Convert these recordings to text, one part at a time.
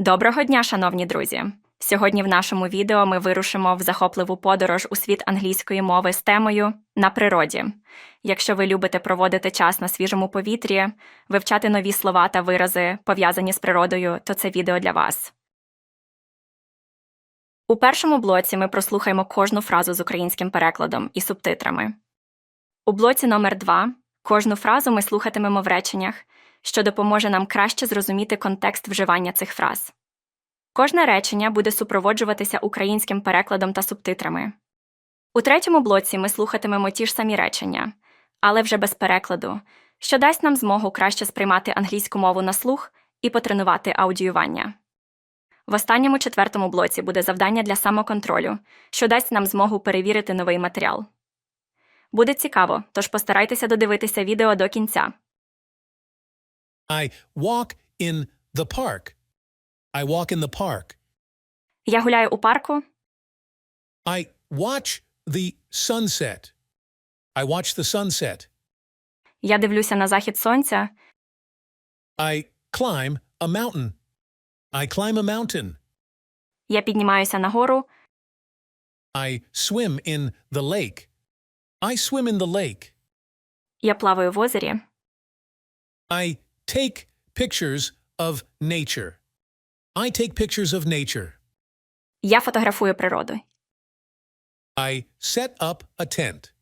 Доброго дня, шановні друзі! Сьогодні в нашому відео ми вирушимо в захопливу подорож у світ англійської мови з темою на природі. Якщо ви любите проводити час на свіжому повітрі, вивчати нові слова та вирази, пов'язані з природою, то це відео для вас. У першому блоці ми прослухаємо кожну фразу з українським перекладом і субтитрами. У блоці номер 2 кожну фразу ми слухатимемо в реченнях, що допоможе нам краще зрозуміти контекст вживання цих фраз. Кожне речення буде супроводжуватися українським перекладом та субтитрами. У третьому блоці ми слухатимемо ті ж самі речення, але вже без перекладу, що дасть нам змогу краще сприймати англійську мову на слух і потренувати аудіювання. В останньому четвертому блоці буде завдання для самоконтролю, що дасть нам змогу перевірити новий матеріал. Буде цікаво, тож постарайтеся додивитися відео до кінця. I walk in the park. I walk in the park. Я гуляю у парку, I watch the sunset. I watch the sunset. я дивлюся на захід сонця, I climb a mountain. I climb a mountain. я піднімаюся нагору, I swim in the lake. I swim in the lake. я плаваю в озері, I take pictures of nature. I take pictures of nature. я фотографую природу. I set up a tent.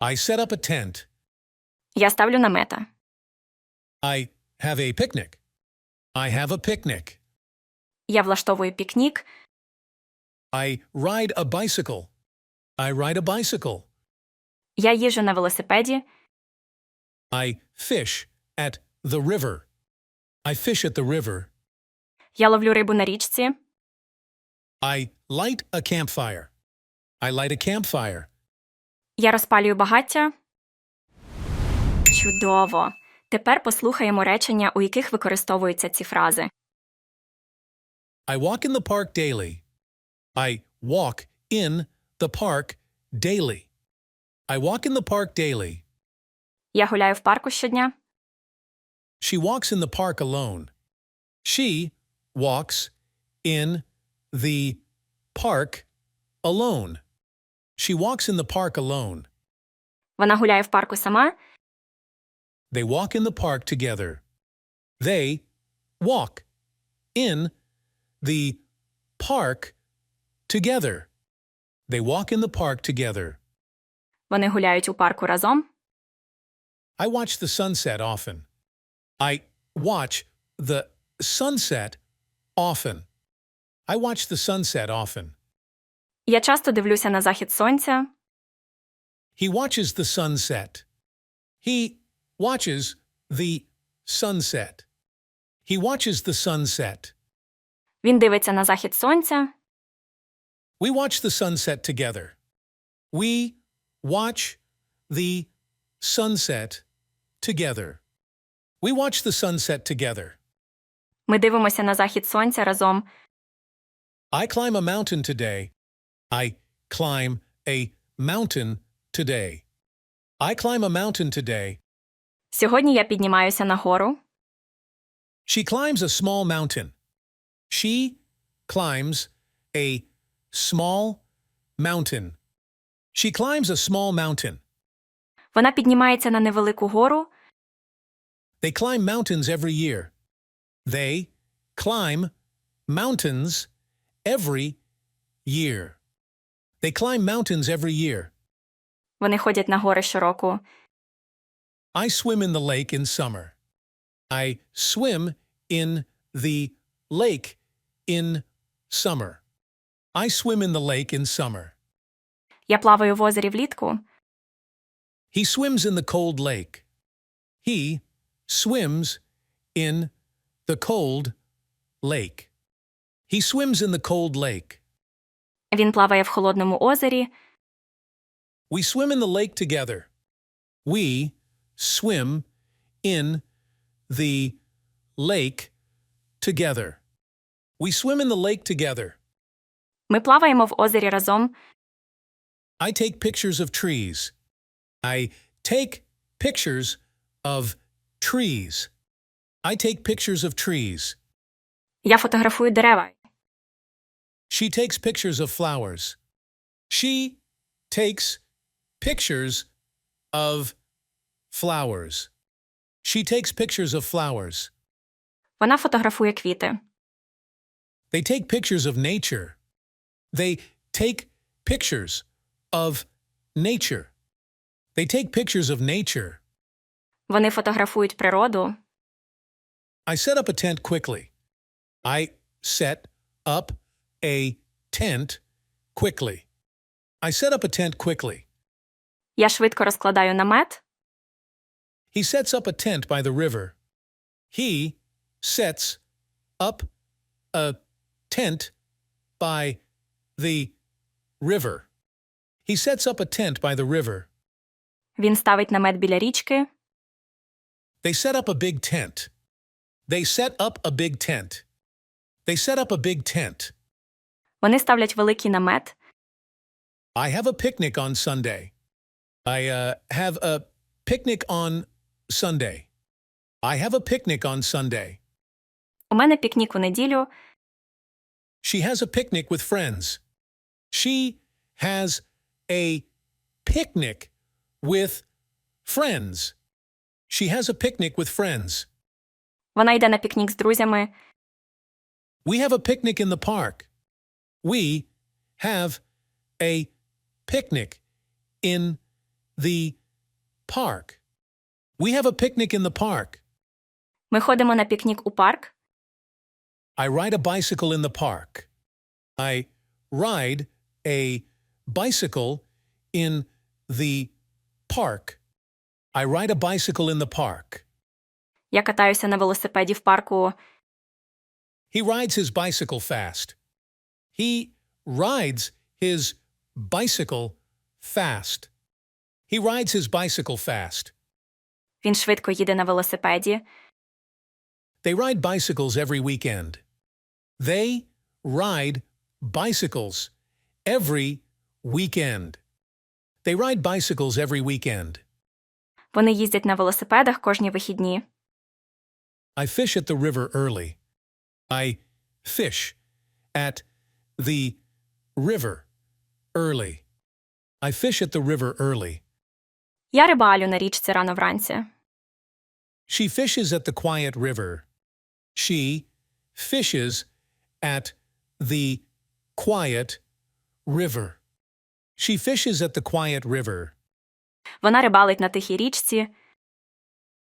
I set up a tent. Я ставлю намета. I have a picnic. I have a picnic. Я влаштовую пікнік, I ride a bicycle. I ride a bicycle. я їжджу на велосипеді, I fish at the river. I fish at the river. я ловлю рибу на річці, I light a campfire. I light a campfire. я розпалюю багаття. Чудово! Тепер послухаємо речення, у яких використовуються ці фрази. I walk in the park daily. I walk in the park daily. I walk in the park daily. Я гуляю в парку щодня. She walks in the park alone. She walks in the park alone. She walks in the park alone. Вона гуляє в парку сама. They walk in the park together. They walk in the park together. They walk in the park together. Вони гуляють у парку разом. I watch the sunset often. I watch the sunset often. I watch the sunset often. Я часто дивлюся на захід сонця. He watches the sunset. He watches the sunset. He watches the sunset. Він дивиться на захід сонця. We watch the sunset together. We watch the sunset together. We watch the sunset together. Ми дивимося на захід сонця разом. I climb a mountain today. I climb a mountain today. I climb a mountain today. Сьогодні я піднімаюся на гору. She climbs a small mountain. She climbs a small mountain. She climbs a small mountain. Вона піднімається на невелику гору. They climb mountains every year. They climb mountains every year. They climb mountains every year. Вони ходять на гори щороку. I swim in the lake in summer. I swim in the lake in summer. I swim in the lake in summer. Я плаваю в озері влітку. He swims in the cold lake. He swims in the cold lake. He swims in the cold lake. Він плаває в холодному озері. We swim in the lake together. We swim in the lake together. We swim in the lake together. Ми плаваємо в озері разом. I take pictures of trees. I take pictures of trees. I take pictures of trees. Я фотографую дерева. She takes pictures of flowers. She takes pictures of flowers. She takes pictures of flowers. Вона фотографує квіти. They take pictures of nature. They take pictures of nature. They take pictures of nature. Вони фотографують природу. I set up a tent quickly. I set up a tent quickly. I set up a tent quickly. Я швидко розкладаю намет. He sets up a tent by the river. He sets up a tent by the river. He sets up a tent by the river. Він ставить намет біля річки. They set up a big tent. They set up a big tent. They set up a big tent. Вони ставлять великий намет. I have a picnic on Sunday. I uh, have a picnic on Sunday. I have a picnic on Sunday. У мене пікнік у неділю. She has a picnic with friends. She has a picnic with friends. She has a picnic with friends. Вона йде на пікнік з друзями. We have a picnic in the park. We have a picnic in the park. We have a picnic in the park. Ми ходимо на пікнік у парк. I ride a bicycle in the park. I ride a bicycle in the park. I ride a bicycle in the park. Я катаюся на велосипеді в парку. He rides his bicycle fast. He rides his bicycle fast. He rides his bicycle fast. Він швидко їде на велосипеді. They ride bicycles every weekend. They ride bicycles every weekend. They ride bicycles every weekend. Вони їздять на велосипедах кожні вихідні. I fish at the river early. I fish at the river early. I fish at the river early. Я рибалю на річці рано вранці. She fishes at the quiet river. She fishes at the quiet river. She fishes at the quiet river. Вона рибалить на тихій річці.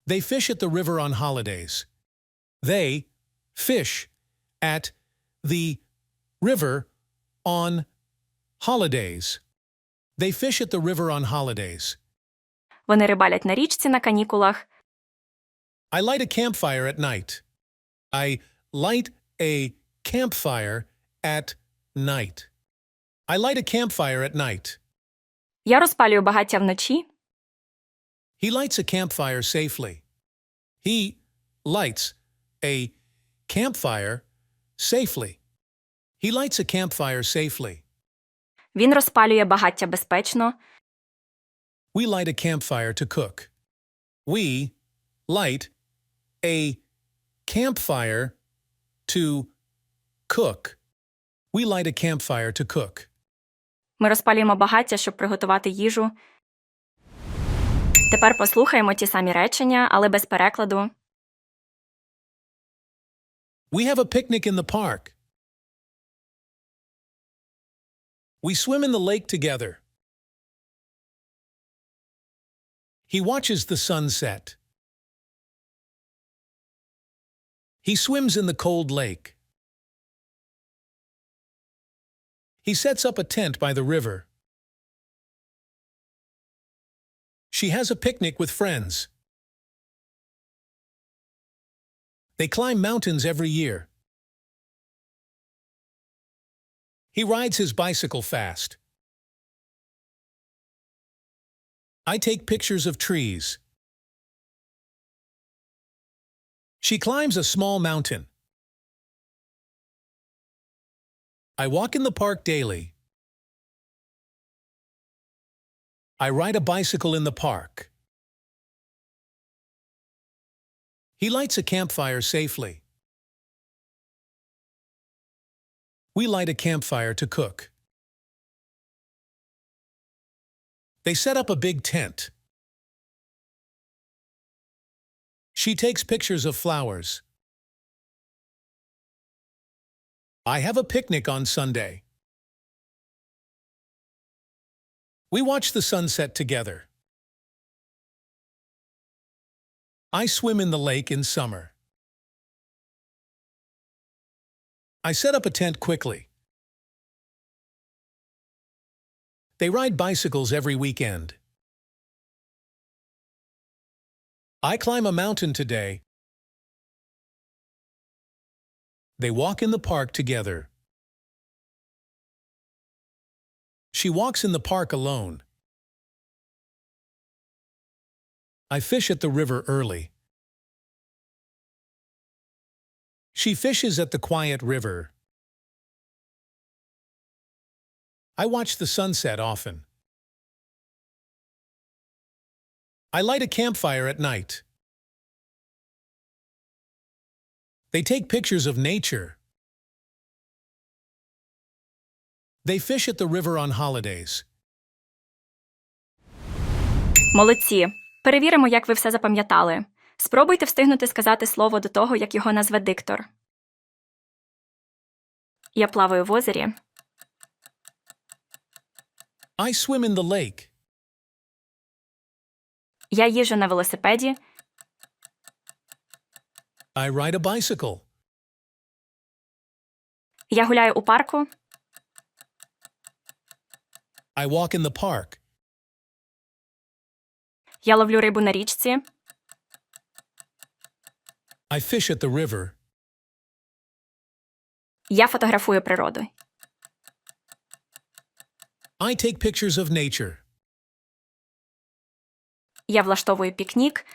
They fish at the river on holidays. They fish at the river on holidays. They fish at the river on holidays. Вони рибалять на річці на канікулах. I light a campfire at night. I light a campfire at night. I light a campfire at night. Я розпалюю багаття вночі. He lights a campfire safely. He lights a campfire safely. He lights a campfire safely. Він розпалює багаття безпечно. We light a campfire to cook. We light a campfire to cook. We light a campfire to cook. Ми розпалюємо багаття, щоб приготувати їжу. Тепер послухаємо ті самі речення, але без перекладу. We have a picnic in the park. We swim in the lake together. He watches the sunset. He swims in the cold lake. He sets up a tent by the river. She has a picnic with friends. They climb mountains every year. He rides his bicycle fast. I take pictures of trees. She climbs a small mountain. I walk in the park daily. I ride a bicycle in the park. He lights a campfire safely. We light a campfire to cook. They set up a big tent. She takes pictures of flowers. I have a picnic on Sunday. We watch the sunset together. I swim in the lake in summer. I set up a tent quickly. They ride bicycles every weekend. I climb a mountain today. They walk in the park together. She walks in the park alone. I fish at the river early. She fishes at the quiet river. I watch the sunset often. I light a campfire at night. They take pictures of nature. They fish at the river on holidays. Молодці! Перевіримо, як ви все запам'ятали. Спробуйте встигнути сказати слово до того, як його назве диктор. Я плаваю в озері. I swim in the lake. Я їжджу на велосипеді. I ride a bicycle. Я гуляю у парку. I walk in the park. Я ловлю рибу на річці. I fish at the river. Я фотографую природу. I take pictures of nature. Я влаштовую пікнік.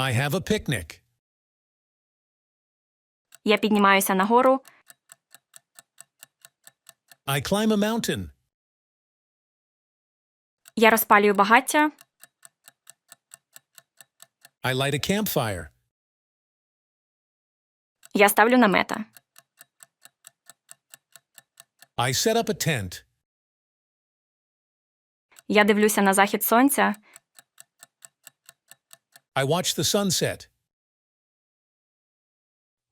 I have a picnic. Я піднімаюся нагору. I climb a mountain. Я розпалюю багаття. I light a campfire. Я ставлю намета. I set up a tent. Я дивлюся на захід сонця. I watch the sunset.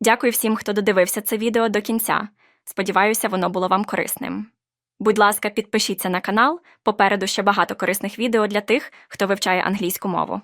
Дякую всім, хто додивився це відео до кінця. Сподіваюся, воно було вам корисним. Будь ласка, підпишіться на канал. Попереду ще багато корисних відео для тих, хто вивчає англійську мову.